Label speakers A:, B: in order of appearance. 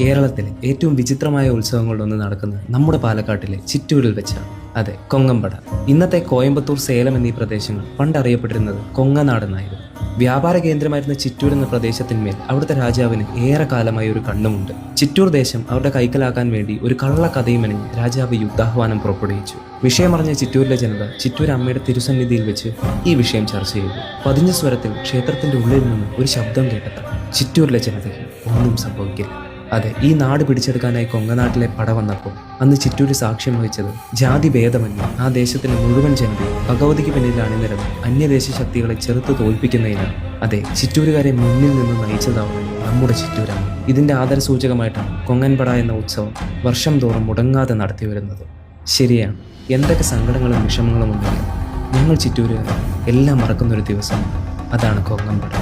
A: കേരളത്തിലെ ഏറ്റവും വിചിത്രമായ ഉത്സവങ്ങളിലൊന്ന് നടക്കുന്നത് നമ്മുടെ പാലക്കാട്ടിലെ ചിറ്റൂരിൽ വെച്ചാണ്. അതെ കൊങ്ങമ്പട. ഇന്നത്തെ കോയമ്പത്തൂർ സേലം എന്നീ പ്രദേശങ്ങൾ പണ്ടറിയപ്പെട്ടിരുന്നത് കൊങ്ങനാടെന്നായിരുന്നു വ്യാപാര കേന്ദ്രമായിരുന്ന ചിറ്റൂർ എന്ന പ്രദേശത്തിന്മേൽ അവിടുത്തെ രാജാവിന് ഏറെ കാലമായി ഒരു കണ്ണുമുണ്ട്. ചിറ്റൂർ ദേശം അവരുടെ കൈക്കലാക്കാൻ വേണ്ടി ഒരു കള്ള കഥയും രാജാവ് യുദ്ധാഹ്വാനം പുറപ്പെടുവിച്ചു. വിഷയമറിഞ്ഞ ചിറ്റൂരിലെ ജനത ചിറ്റൂർ അമ്മയുടെ തിരുസന്നിധിയിൽ വെച്ച് ഈ വിഷയം ചർച്ച ചെയ്തു. പതിഞ്ഞ സ്വരത്തിൽ ക്ഷേത്രത്തിന്റെ ഉള്ളിൽ നിന്ന് ഒരു ശബ്ദം കേട്ടത്ര ചിറ്റൂരിലെ ജനതയ്ക്ക് ഒന്നും സംഭവിക്കില്ല. അതെ ഈ നാട് പിടിച്ചെടുക്കാനായി കൊങ്ങനാട്ടിലെ പട വന്നപ്പോൾ അന്ന് ചിറ്റൂര് സാക്ഷ്യം വഹിച്ചത് ജാതി ഭേദമന്യ. ആ ദേശത്തിലെ മുഴുവൻ ജനതയും ഭഗവതിക്ക് പിന്നിൽ അണിനിരന്ന് അന്യദേശ ശക്തികളെ ചെറുത്ത് തോൽപ്പിക്കുന്നതിനാണ്. അതെ ചിറ്റൂരുകാരെ മുന്നിൽ നിന്ന് നയിച്ചതാവുന്നത് നമ്മുടെ ചിറ്റൂരാണ് ഇതിന്റെ ആദരസൂചകമായിട്ടാണ് കൊങ്ങൻപട എന്ന ഉത്സവം വർഷം തോറും മുടങ്ങാതെ നടത്തി വരുന്നത്. ശരിയാണ് എന്തൊക്കെ സങ്കടങ്ങളും വിഷമങ്ങളും ഉണ്ടെങ്കിലും ഞങ്ങൾ ചിറ്റൂരുകാർ എല്ലാം മറക്കുന്നൊരു ദിവസം അതാണ് കൊങ്ങൻപട